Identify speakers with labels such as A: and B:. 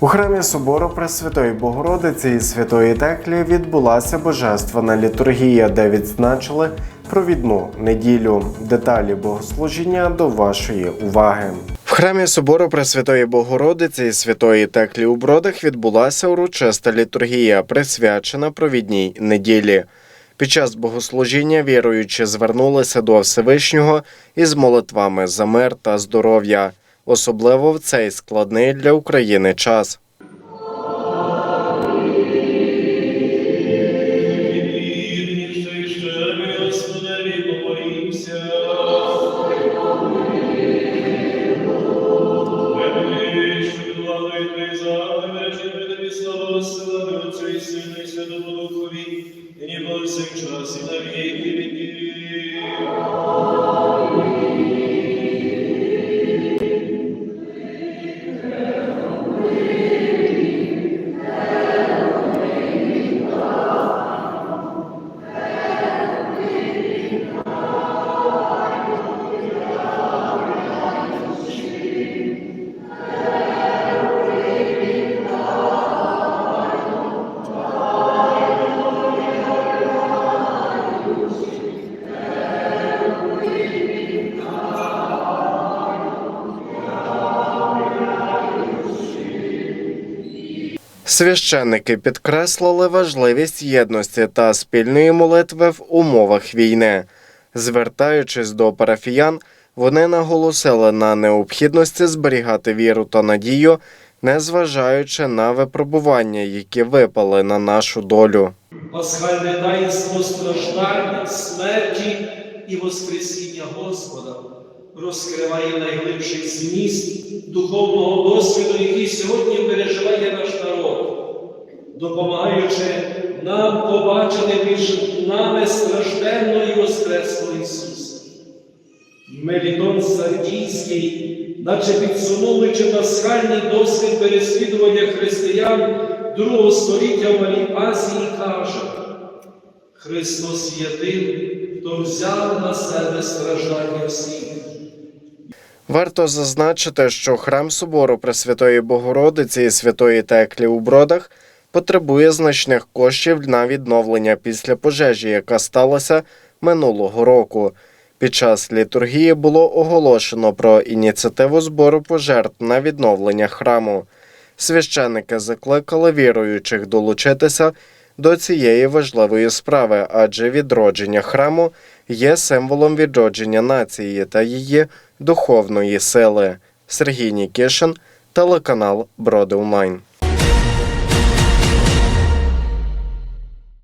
A: У храмі собору Пресвятої Богородиці і Святої Теклі відбулася божественна літургія, де відзначили провідну неділю. Деталі богослужіння до вашої уваги. В храмі собору Пресвятої Богородиці і Святої Теклі у Бродах відбулася урочиста літургія, присвячена провідній неділі. Під час богослужіння віруючі звернулися до Всевишнього із молитвами за мир та здоров'я, особливо в цей складний для України час.
B: Ми, Господеві, помолімся. Вели, що
A: Священники підкреслили важливість єдності та спільної молитви в умовах війни. Звертаючись до парафіян, вони наголосили на необхідності зберігати віру та надію, незважаючи на випробування, які випали на нашу долю.
C: Пасхальне таїнство страждання, смерті і Воскресіння Господа розкриває найглибший зміст духовного досвіду, який сьогодні переживає допомагаючи нам побачити між нами стражденного і Воскреслого Ісуса. Мелітон Сардійський, наче підсумовуючи пасхальний досвід переслідування християн другого століття в Малій Азії, каже, Христос єдиний, хто взяв на себе страждання всіх.
A: Варто зазначити, що храм собору Пресвятої Богородиці і Святої Теклі у Бродах потребує значних коштів на відновлення після пожежі, яка сталася минулого року. Під час літургії було оголошено про ініціативу збору пожертв на відновлення храму. Священники закликали віруючих долучитися до цієї важливої справи, адже відродження храму є символом відродження нації та її духовної сили. Сергій Нікішин, телеканал Броди Онлайн.